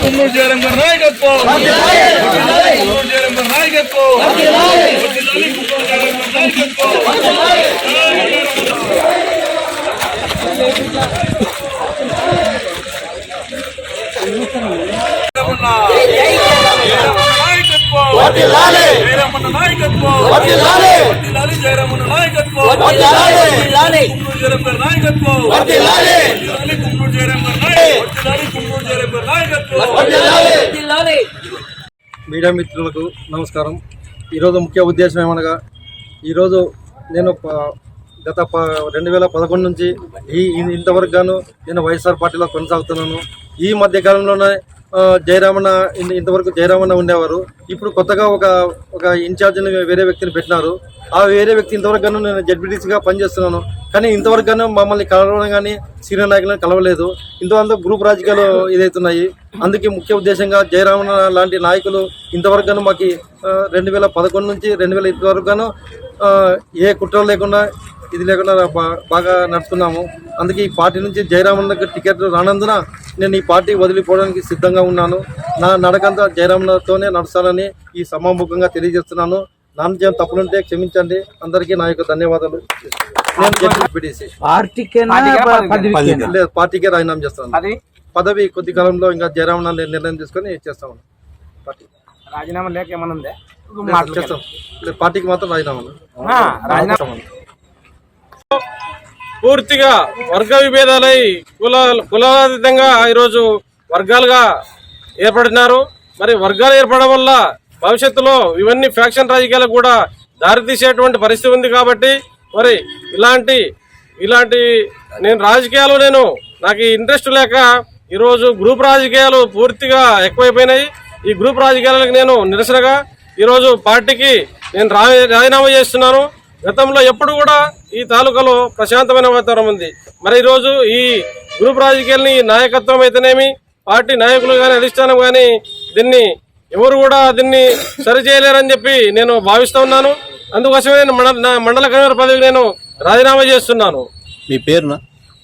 గుమ్మూరు జయరాం గారి నాయకత్వం. గుమ్మూరు జయరాం గారి నాయకత్వం. వర్ధిల్లాలి గుమ్మూరు జయరాం గారి నాయకత్వం. జయరామన్న నాయకత్వం. వర్ధిల్లాలి జయరామన్న నాయకత్వం. నాయకత్వం. వర్ధిల్లాలి మీడియా మిత్రులకు నమస్కారం. ఈరోజు ముఖ్య ఉద్దేశం ఏమనగా ఈరోజు నేను ప- గత ప రెండు వేల పదకొండు నుంచి ఈ ఇంతవరకు గాను నేను వైఎస్ఆర్ పార్టీలో కొనసాగుతున్నాను. ఈ మధ్య కాలంలోనే ఆ, జయరామన్న ఇంతవరకు జయరామన్న ఉండేవారు. ఇప్పుడు కొత్తగా ఒక ఒక ఇన్ఛార్జ్ని వేరే వ్యక్తిని పెట్టినారు. ఆ వేరే వ్యక్తి ఇంతవరకు నేను జడ్బిటీసీగా పనిచేస్తున్నాను. కానీ ఇంతవరకు మమ్మల్ని కలవడం కానీ సీనియర్ నాయకులను కలవలేదు. ఇంతవరకు గ్రూప్ రాజకీయాలు ఇదవుతున్నాయి అందుకే ముఖ్య ఉద్దేశంగా జయరామన్న లాంటి నాయకులు ఇంతవరకు మాకు రెండు వేల పదకొండు నుంచి రెండు వేల ఇరవై వరకు ఏ కుట్రలు లేకుండా ఇది లేకుండా బాగా నడుపుతున్నాము అందుకే ఈ పార్టీ నుంచి జయరామన్నకు టికెట్ రానందున నేను ఈ పార్టీ వదిలిపోవడానికి సిద్ధంగా ఉన్నాను. నా నడకంతా జయరామన్నతోనే నడుస్తానని ఈ సమాముఖంగా తెలియజేస్తున్నాను. నా నుంచి ఏమైనా తప్పులుంటే క్షమించండి. అందరికీ నా యొక్క ధన్యవాదాలు. నేను పార్టీకే రాజీనామా చేస్తాను. పదవి కొద్ది కాలంలో ఇంకా జయరామన్న నిర్ణయం తీసుకొని చేస్తాము పార్టీ. రాజీనామా లేక ఏమన్నా చేస్తాం. పార్టీకి మాత్రం రాజీనామా రాజీనామా. పూర్తిగా వర్గ విభేదాలై కుల కులాతీతంగా ఈరోజు వర్గాలుగా ఏర్పడినారు. మరి వర్గాలు ఏర్పడడం వల్ల భవిష్యత్తులో ఇవన్నీ ఫ్యాక్షన్ రాజకీయాలకు కూడా దారితీసేటువంటి పరిస్థితి ఉంది కాబట్టి మరి ఇలాంటి ఇలాంటి నేను రాజకీయాలు నేను నాకు ఇంట్రెస్ట్ లేక ఈరోజు గ్రూప్ రాజకీయాలు పూర్తిగా ఎక్కువైపోయినాయి. ఈ గ్రూప్ రాజకీయాలకు నేను నిరసనగా ఈరోజు పార్టీకి నేను రా- రాజీనామా చేస్తున్నాను. గతంలో ఎప్పుడు కూడా ఈ తాలూకాలో ప్రశాంతమైన వాతావరణం ఉంది. మరి ఈరోజు ఈ గ్రూప్ రాజకీయాలని నాయకత్వం అయితేనేమి పార్టీ నాయకులు కానీ అధిష్టానం కానీ దీన్ని ఎవరు కూడా దీన్ని సరి చేయలేరని చెప్పి నేను భావిస్తూ ఉన్నాను. అందుకోసమే నేను మండల మండల కన్వీనర్ పదవికి నేను రాజీనామా చేస్తున్నాను. మీ పేరున?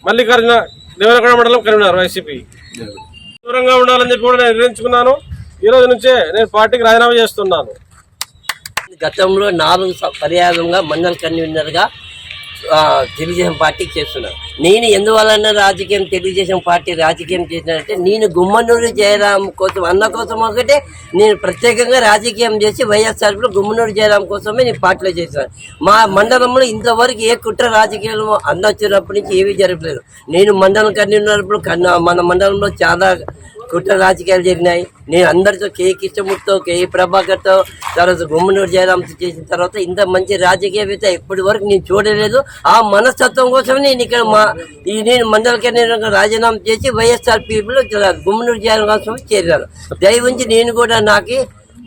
మల్లికార్జున దేవరకొండ మండలం కన్వీనర్ వైసీపీ. దూరంగా ఉండాలని చెప్పి కూడా నేను నిర్ణయించుకున్నాను. ఈ రోజు నుంచే నేను పార్టీకి రాజీనామా చేస్తున్నాను. గతంలో నాలుగు పర్యాయంగా మండల కన్వీనర్గా తెలుగుదేశం పార్టీకి చేస్తున్నాను నేను ఎందువలన రాజకీయం తెలుగుదేశం పార్టీ రాజకీయం చేసినంటే నేను గుమ్మనూరు జయరాం కోసం అన్న కోసం ఒకటే నేను ప్రత్యేకంగా రాజకీయం చేసి వైఎస్ఆర్లో గుమ్మనూరు జయరాం కోసమే నేను పార్టీలో చేశాను మా మండలంలో ఇంతవరకు ఏ కుట్ర రాజకీయాలు అన్న వచ్చినప్పటి నుంచి ఏమీ జరగలేదు. నేను మండలం కన్వీనర్ప్పుడు కన్నా మన మండలంలో చాలా కుట్ర రాజకీయాలు జరిగినాయి. నేను అందరితో కే. కృష్ణమూర్తితో కే. ప్రభాకర్తో తర్వాత గుమ్మనూరు జయరామ్తో చేసిన తర్వాత ఇంత మంచి రాజకీయవేత్త ఇప్పటి వరకు నేను చూడలేదు. ఆ మనస్తత్వం కోసమే నేను ఇక్కడ మా ఈ నేను మండల కేంద్రంగా రాజీనామా చేసి వైఎస్ఆర్ పీపుల్ గుమ్మనూరు జయరాం కోసం చేరినాను. దయవుంచి నేను కూడా నాకు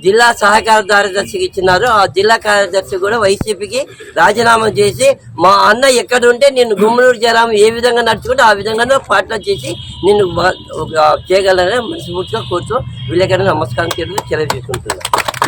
జిల్లా సహకార కార్యదర్శికి ఇచ్చినారు. ఆ జిల్లా కార్యదర్శి కూడా వైసీపీకి రాజీనామా చేసి మా అన్న ఎక్కడ ఉంటే నేను గుమ్మనూరు జయరాం ఏ విధంగా నడుచుకుంటే ఆ విధంగానే పాటలు చేసి నేను చేయగలనని మనస్ఫూర్తిగా కోరుతూ విలేకరణ నమస్కారం చేయడం తెలియజేసుకుంటున్నాను.